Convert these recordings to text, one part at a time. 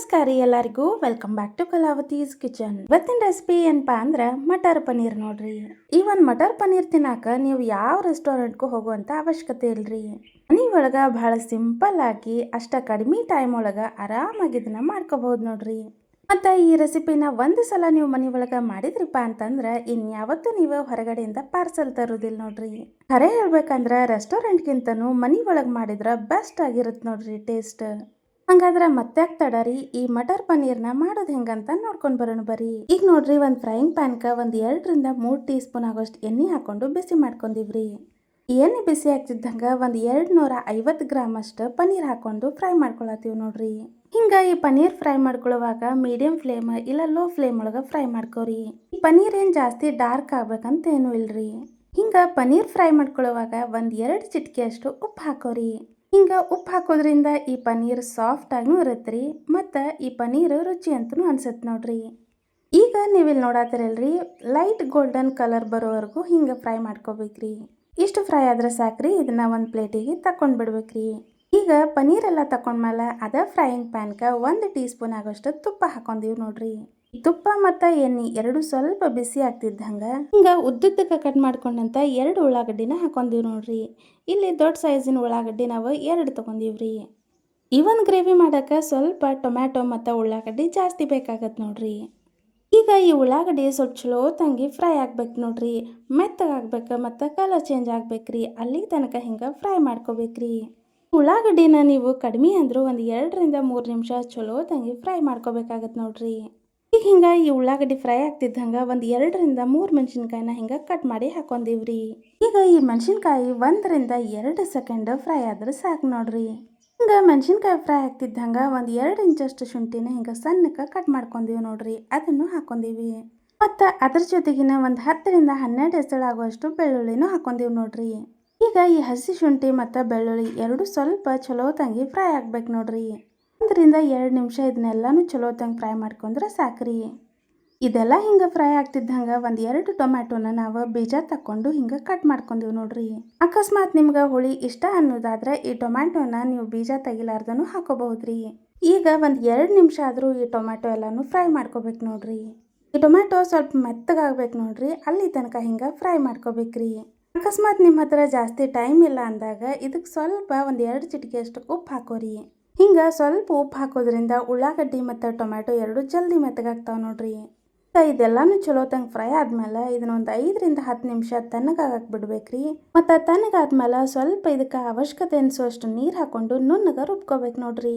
ನಮಸ್ಕಾರ ಎಲ್ಲರಿಗೂ. Welcome back to Kalavathi's kitchen ಇವತ್ತಿನ ರೆಸಿಪಿ ಏನಪ್ಪಾ ಅಂದ್ರೆ ಮಟರ್ ಪನ್ನೀರ್ ನೋಡ್ರಿ. ಈ ಒಂದು ಮಟರ್ ಪನ್ನೀರ್ ತಿನ್ನಾಕ ನೀವು ಯಾವ ರೆಸ್ಟೋರೆಂಟ್ಗೂ ಹೋಗುವಂತ ಅವಶ್ಯಕತೆ ಇಲ್ರಿ. ಮನಿ ಒಳಗ ಬಹಳ ಸಿಂಪಲ್ ಆಗಿ ಅಷ್ಟ ಕಡಿಮೆ ಟೈಮ್ ಒಳಗ ಆರಾಮಾಗಿ ಇದನ್ನ ಮಾಡ್ಕೋಬಹುದು ನೋಡ್ರಿ. ಮತ್ತ ಈ ರೆಸಿಪಿನ ಒಂದು ಸಲ ನೀವು ಮನಿ ಒಳಗ ಮಾಡಿದ್ರಿಪ್ಪ ಅಂತಂದ್ರ ಇನ್ಯಾವತ್ತೂ ನೀವು ಹೊರಗಡೆಯಿಂದ ಪಾರ್ಸಲ್ ತರೋದಿಲ್ಲ ನೋಡ್ರಿ. ಖರೆ ಹೇಳ್ಬೇಕಂದ್ರ ರೆಸ್ಟೋರೆಂಟ್ಗಿಂತನೂ ಮನಿ ಒಳಗ್ ಮಾಡಿದ್ರ ಬೆಸ್ಟ್ ಆಗಿರುತ್ತೆ ನೋಡ್ರಿ ಟೇಸ್ಟ್ ಹಂಗಾದ್ರೆ ಮತ್ತೆ ತಡರಿ ಈ ಮಟರ್ ಪನ್ನೀರ್ನ ಮಾಡೋದು ಹೆಂಗಂತ ನೋಡ್ಕೊಂಡು ಬರೋಣ ಬರಿ ಈಗ ನೋಡ್ರಿ ಒಂದು ಫ್ರೈಯಿಂಗ್ ಪ್ಯಾನ್ಕ ಒಂದು ಎರಡರಿಂದ ಮೂರು ಟೀ ಸ್ಪೂನ್ ಆಗೋಷ್ಟು ಎಣ್ಣೆ ಹಾಕೊಂಡು ಬಿಸಿ ಮಾಡ್ಕೊಂಡಿವ್ರಿ. ಎಣ್ಣೆ ಬಿಸಿ ಆಗ್ತಿದ್ದಂಗ ಒಂದು ಎರಡ್ ನೂರ ಐವತ್ತು ಗ್ರಾಮ್ ಅಷ್ಟು ಪನ್ನೀರ್ ಹಾಕೊಂಡು ಫ್ರೈ ಮಾಡ್ಕೊಳತ್ತೀವಿ ನೋಡ್ರಿ. ಹಿಂಗ ಈ ಪನ್ನೀರ್ ಫ್ರೈ ಮಾಡ್ಕೊಳ್ಳುವಾಗ ಮೀಡಿಯಂ ಫ್ಲೇಮ್ ಇಲ್ಲ ಲೋ ಫ್ಲೇಮ್ ಒಳಗ ಫ್ರೈ ಮಾಡ್ಕೋರಿ. ಈ ಪನ್ನೀರ್ ಏನು ಜಾಸ್ತಿ ಡಾರ್ಕ್ ಆಗ್ಬೇಕಂತ ಏನು ಇಲ್ರಿ. ಹಿಂಗ ಪನ್ನೀರ್ ಫ್ರೈ ಮಾಡ್ಕೊಳ್ಳುವಾಗ ಒಂದು ಎರಡು ಚಿಟಿಕೆ ಅಷ್ಟು ಉಪ್ಪು ಹಾಕೋರಿ. ಹಿಂಗ ಉಪ್ಪು ಹಾಕೋದ್ರಿಂದ ಈ ಪನ್ನೀರ್ ಸಾಫ್ಟ್ ಇರುತ್ತೆ ರೀ ಮತ್ತು ಈ ಪನ್ನೀರ್ ರುಚಿ ಅಂತೂ ಅನ್ಸುತ್ತೆ ನೋಡ್ರಿ. ಈಗ ನೀವಿಲ್ಲಿ ನೋಡತ್ತಿರಲ್ರಿ ಲೈಟ್ ಗೋಲ್ಡನ್ ಕಲರ್ ಬರೋವರೆಗೂ ಹಿಂಗೆ ಫ್ರೈ ಮಾಡ್ಕೋಬೇಕ್ರಿ. ಇಷ್ಟು ಫ್ರೈ ಆದ್ರೆ ಸಾಕ್ರಿ, ಇದನ್ನ ಒಂದು ಪ್ಲೇಟಿಗೆ ತಕೊಂಡ್ ಬಿಡ್ಬೇಕ್ರಿ. ಈಗ ಪನ್ನೀರೆಲ್ಲ ತಕೊಂಡ್ಮೇಲೆ ಅದ ಫ್ರೈಯಿಂಗ್ ಪ್ಯಾನ್ಗೆ ಒಂದು ಟೀ ಸ್ಪೂನ್ ಆಗೋಷ್ಟು ತುಪ್ಪ ಹಾಕೊಂದೀವಿ ನೋಡ್ರಿ. ತುಪ್ಪ ಮತ್ತು ಎಣ್ಣೆ ಎರಡು ಸ್ವಲ್ಪ ಬಿಸಿ ಆಗ್ತಿದ್ದಂಗ. ಹಿಂಗ ಉದ್ದುದ್ದಕ್ಕೆ ಕಟ್ ಮಾಡ್ಕೊಂಡಂತ ಎರಡು ಉಳ್ಳಾಗಡ್ಡಿನ ಹಾಕೊಂಡೀವಿ ನೋಡ್ರಿ. ಇಲ್ಲಿ ದೊಡ್ಡ ಸೈಜಿನ ಉಳ್ಳಾಗಡ್ಡಿ ನಾವು ಎರಡು ತಗೊಂಡೀವ್ರಿ ಇವನ್ ಗ್ರೇವಿ ಮಾಡಕ ಸ್ವಲ್ಪ ಟೊಮ್ಯಾಟೊ ಮತ್ತು ಉಳ್ಳಾಗಡ್ಡಿ ಜಾಸ್ತಿ ಬೇಕಾಗತ್ತೆ ನೋಡ್ರಿ. ಈಗ ಈ ಉಳ್ಳಾಗಡ್ಡಿ ಸ್ವಲ್ಪ ಚಲೋ ತಂಗಿ ಫ್ರೈ ಆಗ್ಬೇಕು ನೋಡ್ರಿ. ಮೆತ್ತಗಾಗ್ಬೇಕು ಮತ್ತು ಕಲರ್ ಚೇಂಜ್ ಆಗ್ಬೇಕ್ರಿ. ಅಲ್ಲಿ ತನಕ ಹಿಂಗೆ ಫ್ರೈ ಮಾಡ್ಕೋಬೇಕ್ರಿ. ಉಳ್ಳಾಗಡ್ಡಿನ ನೀವು ಕಡಿಮೆ ಅಂದರೂ ಒಂದು ಎರಡರಿಂದ ಮೂರು ನಿಮಿಷ ಚಲೋ ತಂಗಿ ಫ್ರೈ ಮಾಡ್ಕೋಬೇಕಾಗತ್ತೆ ನೋಡ್ರಿ. ಈಗ ಹಿಂಗೆ ಈ ಉಳ್ಳಾಗಡ್ಡಿ ಫ್ರೈ ಆಗ್ತಿದ್ದಂಗ ಒಂದು ಎರಡರಿಂದ ಮೂರು ಮೆಣಸಿನ್ಕಾಯಿನ ಹಿಂಗೆ ಕಟ್ ಮಾಡಿ ಹಾಕೊಂಡಿವ್ರಿ. ಈಗ ಈ ಮೆಣಸಿನ್ಕಾಯಿ ಒಂದರಿಂದ ಎರಡು ಸೆಕೆಂಡ್ ಫ್ರೈ ಆದ್ರೆ ಸಾಕು ನೋಡ್ರಿ. ಹಿಂಗೆ ಮೆಣಸಿನ್ಕಾಯಿ ಫ್ರೈ ಆಗ್ತಿದ್ದಂಗ ಒಂದು ಎರಡು ಇಂಚಷ್ಟು ಶುಂಠಿನ ಹಿಂಗೆ ಸಣ್ಣಕ್ಕೆ ಕಟ್ ಮಾಡ್ಕೊಂಡಿವಿ ನೋಡ್ರಿ. ಅದನ್ನು ಹಾಕೊಂಡಿವಿ. ಮತ್ತು ಅದ್ರ ಜೊತೆಗಿನ ಒಂದು ಹತ್ತರಿಂದ ಹನ್ನೆರಡು ಹೆಸಳಾಗುವಷ್ಟು ಬೆಳ್ಳುಳ್ಳಿನೂ ಹಾಕೊಂಡಿವಿ ನೋಡ್ರಿ. ಈಗ ಈ ಹಸಿ ಶುಂಠಿ ಮತ್ತು ಬೆಳ್ಳುಳ್ಳಿ ಎರಡು ಸ್ವಲ್ಪ ಚಲೋ ತಂಗಿ ಫ್ರೈ ಆಗ್ಬೇಕು ನೋಡ್ರಿ. ಒಂದರಿಂದ ಎರಡು ನಿಮಿಷ ಇದನ್ನೆಲ್ಲನೂ ಚಲೋ ತಂಗೆ ಫ್ರೈ ಮಾಡ್ಕೊಂಡ್ರೆ ಸಾಕ್ರಿ. ಇದೆಲ್ಲ ಹಿಂಗೆ ಫ್ರೈ ಆಗ್ತಿದ್ದಂಗೆ ಒಂದು ಎರಡು ಟೊಮ್ಯಾಟೋನ ನಾವು ಬೀಜ ತಕ್ಕೊಂಡು ಹಿಂಗೆ ಕಟ್ ಮಾಡ್ಕೊಂಡಿವಿ ನೋಡ್ರಿ. ಅಕಸ್ಮಾತ್ ನಿಮ್ಗೆ ಹುಳಿ ಇಷ್ಟ ಅನ್ನೋದಾದ್ರೆ ಈ ಟೊಮ್ಯಾಟೋನ ನೀವು ಬೀಜ ತೆಗಿಲಾರ್ದನು ಹಾಕೋಬಹುದ್ರಿ. ಈಗ ಒಂದು ಎರಡು ನಿಮಿಷ ಆದರೂ ಈ ಟೊಮ್ಯಾಟೊ ಎಲ್ಲನೂ ಫ್ರೈ ಮಾಡ್ಕೋಬೇಕು ನೋಡ್ರಿ. ಈ ಟೊಮ್ಯಾಟೊ ಸ್ವಲ್ಪ ಮೆತ್ತಗಾಗ್ಬೇಕು ನೋಡ್ರಿ, ಅಲ್ಲಿ ತನಕ ಹಿಂಗೆ ಫ್ರೈ ಮಾಡ್ಕೋಬೇಕ್ರಿ. ಅಕಸ್ಮಾತ್ ನಿಮ್ಮ ಹತ್ರ ಜಾಸ್ತಿ ಟೈಮ್ ಇಲ್ಲ ಅಂದಾಗ ಇದಕ್ಕೆ ಸ್ವಲ್ಪ ಒಂದು ಎರಡು ಚಿಟಿಕೆಯಷ್ಟು ಉಪ್ಪು ಹಾಕೋರಿ. ಹಿಂಗೆ ಸ್ವಲ್ಪ ಉಪ್ಪು ಹಾಕೋದ್ರಿಂದ ಉಳ್ಳಾಗಡ್ಡಿ ಮತ್ತು ಟೊಮ್ಯಾಟೊ ಎರಡು ಜಲ್ದಿ ಮೆತ್ತಗಾಗ್ತಾವೆ ನೋಡ್ರಿ. ಇದೆಲ್ಲಾನು ಚಲೋ ತಂಗೆ ಫ್ರೈ ಆದ್ಮೇಲೆ ಇದನ್ನ ಒಂದು ಐದರಿಂದ ಹತ್ತು ನಿಮಿಷ ತಣ್ಣಗಾಗಕ್ಕೆ ಬಿಡ್ಬೇಕ್ರಿ. ಮತ್ತು ತಣ್ಣಗಾದ್ಮೇಲೆ ಸ್ವಲ್ಪ ಇದಕ್ಕೆ ಅವಶ್ಯಕತೆ ಅನಿಸುವಷ್ಟು ನೀರು ಹಾಕೊಂಡು ನುಣ್ಣಗೆ ರುಬ್ಕೋಬೇಕು ನೋಡ್ರಿ.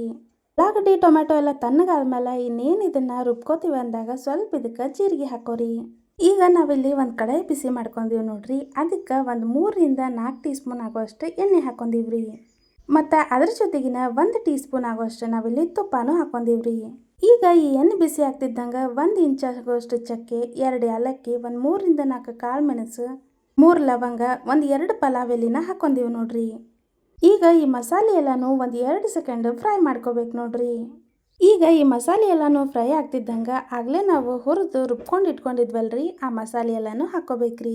ಉಳ್ಳಾಗಡ್ಡಿ, ಟೊಮ್ಯಾಟೊ ಎಲ್ಲ ತಣ್ಣಗಾದ್ಮೇಲೆ ಇನ್ನೇನು ಇದನ್ನ ರುಬ್ಕೋತೀವಿ ಅಂದಾಗ ಸ್ವಲ್ಪ ಇದಕ್ಕೆ ಜೀರಿಗೆ ಹಾಕೋರಿ. ಈಗ ನಾವಿಲ್ಲಿ ಒಂದು ಕಡೆ ಬಿಸಿ ಮಾಡ್ಕೊಂಡೀವಿ ನೋಡ್ರಿ. ಅದಕ್ಕೆ ಒಂದು ಮೂರರಿಂದ ನಾಲ್ಕು ಟೀ ಸ್ಪೂನ್ ಆಗುವಷ್ಟು ಎಣ್ಣೆ ಹಾಕೊಂಡೀವ್ರಿ ಮತ್ತು ಅದ್ರ ಜೊತೆಗಿನ ಒಂದು ಟೀ ಸ್ಪೂನ್ ಆಗೋಷ್ಟು ನಾವಿಲ್ಲಿ ತುಪ್ಪನೂ ಹಾಕೊಂಡೀವ್ರಿ. ಈಗ ಈ ಎಣ್ಣೆ ಬಿಸಿ ಆಗ್ತಿದ್ದಂಗೆ ಒಂದು ಇಂಚ್ ಆಗುವಷ್ಟು ಚಕ್ಕೆ, ಎರಡು ಏಲಕ್ಕಿ, ಒಂದು ಮೂರರಿಂದ ನಾಲ್ಕು ಕಾಳು ಮೆಣಸು, ಮೂರು ಲವಂಗ, ಒಂದು ಎರಡು ಪಲಾವ್ ಎಲೆನ ಹಾಕೊಂಡೀವಿ ನೋಡ್ರಿ. ಈಗ ಈ ಮಸಾಲೆ ಎಲ್ಲನೂ ಒಂದು ಎರಡು ಸೆಕೆಂಡ್ ಫ್ರೈ ಮಾಡ್ಕೋಬೇಕು ನೋಡ್ರಿ. ಈಗ ಈ ಮಸಾಲೆ ಎಲ್ಲನೂ ಫ್ರೈ ಆಗ್ತಿದ್ದಂಗೆ ಆಗಲೇ ನಾವು ಹುರಿದು ರುಬ್ಕೊಂಡು ಇಟ್ಕೊಂಡಿದ್ವಲ್ರಿ, ಆ ಮಸಾಲೆ ಎಲ್ಲನೂ ಹಾಕೋಬೇಕ್ರಿ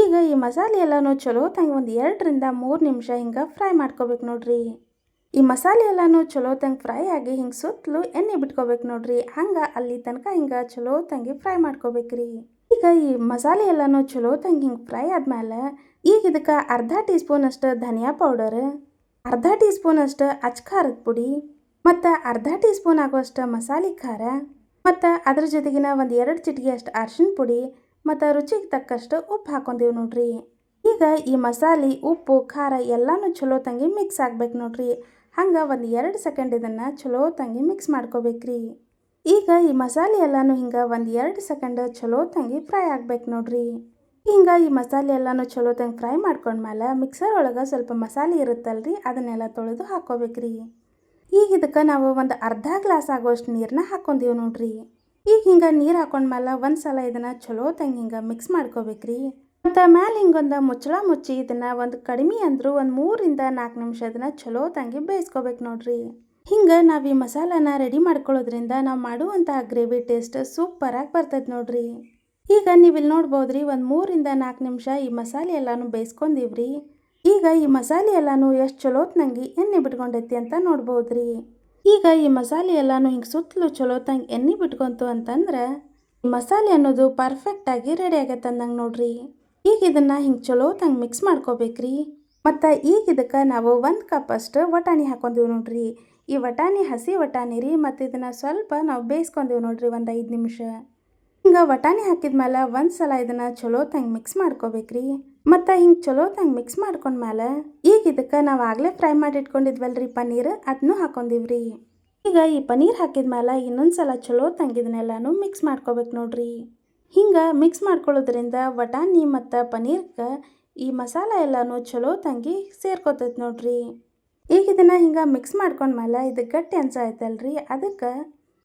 ಈಗ ಈ ಮಸಾಲೆ ಎಲ್ಲಾನು ಚಲೋ ತಂಗೆ ಒಂದು ಎರಡರಿಂದ ಮೂರು ನಿಮಿಷ ಹಿಂಗೆ ಫ್ರೈ ಮಾಡ್ಕೋಬೇಕು ನೋಡ್ರಿ. ಈ ಮಸಾಲೆ ಎಲ್ಲಾನು ಚಲೋ ತಂಗೆ ಫ್ರೈ ಆಗಿ ಹಿಂಗೆ ಸುತ್ತಲೂ ಎಣ್ಣೆ ಬಿಟ್ಕೋಬೇಕು ನೋಡ್ರಿ, ಹಂಗೆ ಅಲ್ಲಿ ತನಕ ಹಿಂಗೆ ಚಲೋ ತಂಗಿ ಫ್ರೈ ಮಾಡ್ಕೋಬೇಕ್ರಿ. ಈಗ ಈ ಮಸಾಲೆ ಎಲ್ಲಾನು ಚಲೋ ತಂಗಿ ಹಿಂಗೆ ಫ್ರೈ ಆದಮೇಲೆ ಈಗ ಇದಕ್ಕೆ ಅರ್ಧ ಟೀ ಸ್ಪೂನ್ ಅಷ್ಟು ಧನಿಯಾ ಪೌಡರ್ ಅರ್ಧ ಟೀ ಸ್ಪೂನ್ ಅಷ್ಟು ಅಚ್ ಖಾರದ ಪುಡಿ ಮತ್ತು ಅರ್ಧ ಟೀ ಸ್ಪೂನ್ ಆಗುವಷ್ಟು ಮಸಾಲೆ ಖಾರ, ಮತ್ತು ಅದ್ರ ಜೊತೆಗಿನ ಒಂದು ಎರಡು ಚಿಟಿಗೆಯಷ್ಟು ಅರ್ಶಿಣ ಪುಡಿ, ಮತ್ತು ರುಚಿಗೆ ತಕ್ಕಷ್ಟು ಉಪ್ಪು ಹಾಕೊಂಡೀವಿ ನೋಡ್ರಿ. ಈಗ ಈ ಮಸಾಲೆ, ಉಪ್ಪು, ಖಾರ ಎಲ್ಲನೂ ಚಲೋ ತಂಗಿ ಮಿಕ್ಸ್ ಆಗ್ಬೇಕು ನೋಡ್ರಿ. ಹಂಗೆ ಒಂದು ಎರಡು ಸೆಕೆಂಡ್ ಇದನ್ನು ಚಲೋ ತಂಗಿ ಮಿಕ್ಸ್ ಮಾಡ್ಕೋಬೇಕ್ರಿ. ಈಗ ಈ ಮಸಾಲೆ ಎಲ್ಲನೂ ಹಿಂಗೆ ಒಂದು ಎರಡು ಸೆಕೆಂಡ್ ಚಲೋ ತಂಗಿ ಫ್ರೈ ಆಗ್ಬೇಕು ನೋಡ್ರಿ. ಹಿಂಗೆ ಈ ಮಸಾಲೆ ಎಲ್ಲನೂ ಚಲೋ ತಂಗಿ ಫ್ರೈ ಮಾಡ್ಕೊಂಡ್ಮೇಲೆ ಮಿಕ್ಸರ್ ಒಳಗೆ ಸ್ವಲ್ಪ ಮಸಾಲೆ ಇರುತ್ತಲ್ರಿ, ಅದನ್ನೆಲ್ಲ ತೊಳೆದು ಹಾಕೋಬೇಕ್ರಿ. ಈಗ ಇದಕ್ಕೆ ನಾವು ಒಂದು ಅರ್ಧ ಗ್ಲಾಸ್ ಆಗೋಷ್ಟು ನೀರನ್ನ ಹಾಕೊಂಡಿವಿ ನೋಡ್ರಿ. ಈಗ ಹಿಂಗೆ ನೀರು ಹಾಕೊಂಡ್ಮೇಲೆ ಒಂದು ಸಲ ಇದನ್ನು ಚಲೋ ತಂಗಿ ಹಿಂಗೆ ಮಿಕ್ಸ್ ಮಾಡ್ಕೋಬೇಕ್ರಿ. ಮತ್ತು ಮ್ಯಾಲೆ ಹಿಂಗೊಂದು ಮುಚ್ಚಳ ಮುಚ್ಚಿ ಇದನ್ನು ಒಂದು ಕಡಿಮೆ ಅಂದರೂ ಒಂದು ಮೂರಿಂದ ನಾಲ್ಕು ನಿಮಿಷ ಅದನ್ನು ಚಲೋ ತಂಗಿ ಬೇಯಿಸ್ಕೋಬೇಕು ನೋಡ್ರಿ. ಹಿಂಗೆ ನಾವು ಈ ಮಸಾಲಾನ ರೆಡಿ ಮಾಡ್ಕೊಳ್ಳೋದ್ರಿಂದ ನಾವು ಮಾಡುವಂಥ ಗ್ರೇವಿ ಟೇಸ್ಟ್ ಸೂಪರಾಗಿ ಬರ್ತದೆ ನೋಡ್ರಿ. ಈಗ ನೀವು ಇಲ್ಲಿ ನೋಡ್ಬೋದ್ರಿ ಒಂದು ಮೂರಿಂದ ನಾಲ್ಕು ನಿಮಿಷ ಈ ಮಸಾಲೆ ಎಲ್ಲಾನು ಬೇಯಿಸ್ಕೊಂಡಿವ್ರಿ. ಈಗ ಈ ಮಸಾಲೆ ಎಲ್ಲಾನು ಎಷ್ಟು ಚಲೋತ್ನಂಗೆ ಎಣ್ಣೆ ಬಿಟ್ಕೊಂಡೈತಿ ಅಂತ ನೋಡ್ಬೋದ್ರಿ. ಈಗ ಈ ಮಸಾಲೆ ಎಲ್ಲಾನು ಹಿಂಗೆ ಸುತ್ತಲೂ ಚಲೋ ತಂಗೆ ಎಣ್ಣೆ ಬಿಟ್ಕೊಂತು ಅಂತಂದ್ರೆ ಈ ಮಸಾಲೆ ಅನ್ನೋದು ಪರ್ಫೆಕ್ಟಾಗಿ ರೆಡಿ ಆಗೈತೆ ಅಂದಂಗೆ ನೋಡ್ರಿ. ಈಗ ಇದನ್ನು ಹಿಂಗೆ ಚಲೋ ತಂಗೆ ಮಿಕ್ಸ್ ಮಾಡ್ಕೋಬೇಕ್ರಿ. ಮತ್ತು ಈಗ ಇದಕ್ಕೆ ನಾವು ಒಂದು ಕಪ್ ಅಷ್ಟು ವಟಾಣಿ ಹಾಕೊಂದೀವಿ ನೋಡ್ರಿ. ಈ ವಟಾಣಿ, ಹಸಿ ವಟಾಣಿ ರೀ ಮತ್ತು ಇದನ್ನು ಸ್ವಲ್ಪ ನಾವು ಬೇಯಿಸ್ಕೊಂತೀವಿ ನೋಡ್ರಿ ಒಂದು ಐದು ನಿಮಿಷ. ಹಿಂಗೆ ವಟಾಣಿ ಹಾಕಿದ್ಮೇಲೆ ಒಂದು ಸಲ ಇದನ್ನು ಚಲೋ ತಂಗೆ ಮಿಕ್ಸ್ ಮಾಡ್ಕೋಬೇಕ್ರಿ. ಮತ್ತು ಹಿಂಗೆ ಚಲೋ ತಂಗೆ ಮಿಕ್ಸ್ ಮಾಡ್ಕೊಂಡ್ಮೇಲೆ ಈಗ ಇದಕ್ಕೆ ನಾವು ಆಗಲೇ ಫ್ರೈ ಮಾಡಿ ಇಟ್ಕೊಂಡಿದ್ವಲ್ರಿ ಪನ್ನೀರ್ ಅದನ್ನೂ ಹಾಕೊಂಡಿವ್ರಿ. ಈಗ ಈ ಪನ್ನೀರ್ ಹಾಕಿದ್ಮೇಲೆ ಇನ್ನೊಂದು ಸಲ ಚಲೋ ತಂಗಿದನ್ನೆಲ್ಲನೂ ಮಿಕ್ಸ್ ಮಾಡ್ಕೋಬೇಕು ನೋಡ್ರಿ. ಹಿಂಗೆ ಮಿಕ್ಸ್ ಮಾಡ್ಕೊಳ್ಳೋದ್ರಿಂದ ವಟಾಣಿ ಮತ್ತು ಪನ್ನೀರ್ಗೆ ಈ ಮಸಾಲ ಎಲ್ಲನೂ ಚಲೋ ತಂಗಿ ಸೇರ್ಕೋತೈತೆ ನೋಡ್ರಿ. ಈಗ ಇದನ್ನು ಹಿಂಗೆ ಮಿಕ್ಸ್ ಮಾಡ್ಕೊಂಡ್ಮೇಲೆ ಇದು ಗಟ್ಟಿ ಅನ್ಸಾಯ್ತಲ್ರಿ ಅದಕ್ಕೆ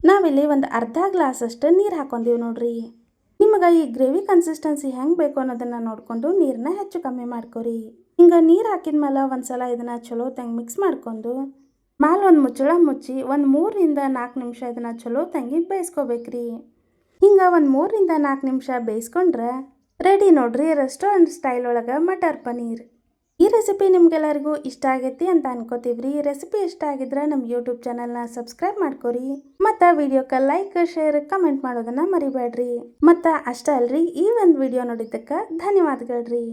ನಾವಿಲ್ಲಿ ಒಂದು ಅರ್ಧ ಗ್ಲಾಸ್ ಅಷ್ಟು ನೀರು ಹಾಕೊಂಡೀವಿ ನೋಡ್ರಿ. ನಿಮಗೆ ಈ ಗ್ರೇವಿ ಕನ್ಸಿಸ್ಟೆನ್ಸಿ ಹೆಂಗೆ ಬೇಕು ಅನ್ನೋದನ್ನು ನೋಡಿಕೊಂಡು ನೀರನ್ನ ಹೆಚ್ಚು ಕಮ್ಮಿ ಮಾಡ್ಕೋರಿ. ಹಿಂಗೆ ನೀರು ಹಾಕಿದ್ಮೇಲೆ ಒಂದು ಸಲ ಇದನ್ನು ಚಲೋ ತಂಗಿ ಮಿಕ್ಸ್ ಮಾಡ್ಕೊಂಡು ಮ್ಯಾಲ ಒಂದು ಮುಚ್ಚಳ ಮುಚ್ಚಿ ಒಂದು ಮೂರರಿಂದ ನಾಲ್ಕು ನಿಮಿಷ ಇದನ್ನು ಚಲೋ ತಂಗಿ ಬೇಯಿಸ್ಕೋಬೇಕ್ರಿ. ಹಿಂಗೆ ಒಂದು ಮೂರರಿಂದ ನಾಲ್ಕು ನಿಮಿಷ ಬೇಯಿಸ್ಕೊಂಡ್ರೆ ರೆಡಿ ನೋಡ್ರಿ ರೆಸ್ಟೋರೆಂಟ್ ಸ್ಟೈಲ್ ಒಳಗೆ ಮಟರ್ ಪನ್ನೀರ್ ಈ ರೆಸಿಪಿ ನಿಮ್ಗೆಲ್ಲರಿಗೂ ಇಷ್ಟ ಆಗೈತಿ ಅಂತ ಅನ್ಕೋತೀವ್ರಿ. ಈ ರೆಸಿಪಿ ಇಷ್ಟ ಆಗಿದ್ರೆ ನಮ್ಮ ಯೂಟ್ಯೂಬ್ ಚಾನಲ್ನ ಸಬ್ಸ್ಕ್ರೈಬ್ ಮಾಡ್ಕೊರಿ. ಮತ್ತು ವಿಡಿಯೋಕ್ಕೆ ಲೈಕ್ ಶೇರ್ ಕಮೆಂಟ್ ಮಾಡೋದನ್ನ ಮರಿಬೇಡ್ರಿ ಮತ್ತು ಅಷ್ಟೇ ಅಲ್ರಿ ಈ ಒಂದು ವಿಡಿಯೋ ನೋಡಿದ್ದಕ್ಕೆ ಧನ್ಯವಾದಗಳ್ರಿ.